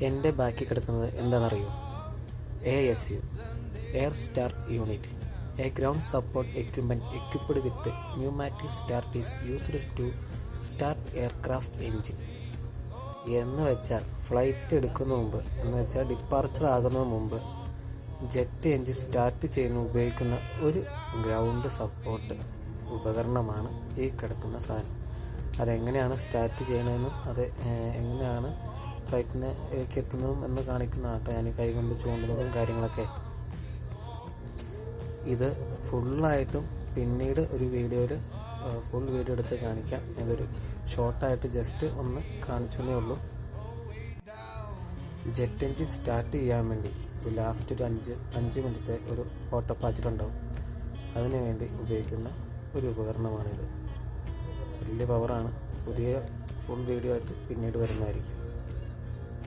എന്റെ ബാക്കി കിടക്കുന്നത് എന്താണെന്നറിയോ? A S U air start unit a ground support equipment equipped with pneumatic start is used to start aircraft engine എന്ന് വെച്ചാൽ flight എടുക്കുന്ന മുമ്പ് എന്ന് വെച്ചാൽ ഡിപ്പാർച്ചർ ആകുന്നതിന് മുമ്പ് ജെറ്റ് എഞ്ചിൻ സ്റ്റാർട്ട് ചെയ്യുന്ന ഉപയോഗിക്കുന്ന ഒരു ഗ്രൗണ്ട് സപ്പോർട്ട് ഉപകരണമാണ് ഈ കിടക്കുന്ന സാധനം. അതെങ്ങനെയാണ് സ്റ്റാർട്ട് ചെയ്യണതെന്നും അത് എങ്ങനെയാണ് ഫ്ലൈറ്റിലേക്ക് എത്തുന്നതും എന്ന് കാണിക്കുന്ന ആട്ടോ ഞാൻ കൈകൊണ്ട് ചൂണ്ടുന്നതും കാര്യങ്ങളൊക്കെ. ഇത് ഫുള്ളായിട്ടും പിന്നീട് ഒരു വീഡിയോയിൽ ഫുൾ വീഡിയോ എടുത്ത് കാണിക്കാം. ഇതൊരു ഷോർട്ടായിട്ട് ജസ്റ്റ് ഒന്ന് കാണിച്ചതേ ഉള്ളൂ. ജെറ്റ് എഞ്ചിൻ സ്റ്റാർട്ട് ചെയ്യാൻ വേണ്ടി ഒരു ലാസ്റ്റ് ഒരു അഞ്ച് അഞ്ച് മിനിറ്റത്തെ ഒരു ഓട്ടോ പാച്ചിലുണ്ടാവും. അതിനു വേണ്ടി ഉപയോഗിക്കുന്ന ഒരു ഉപകരണമാണിത്. വലിയ പവറാണ്. പുതിയ ഫുൾ വീഡിയോ ആയിട്ട് പിന്നീട് വരുന്നതായിരിക്കും.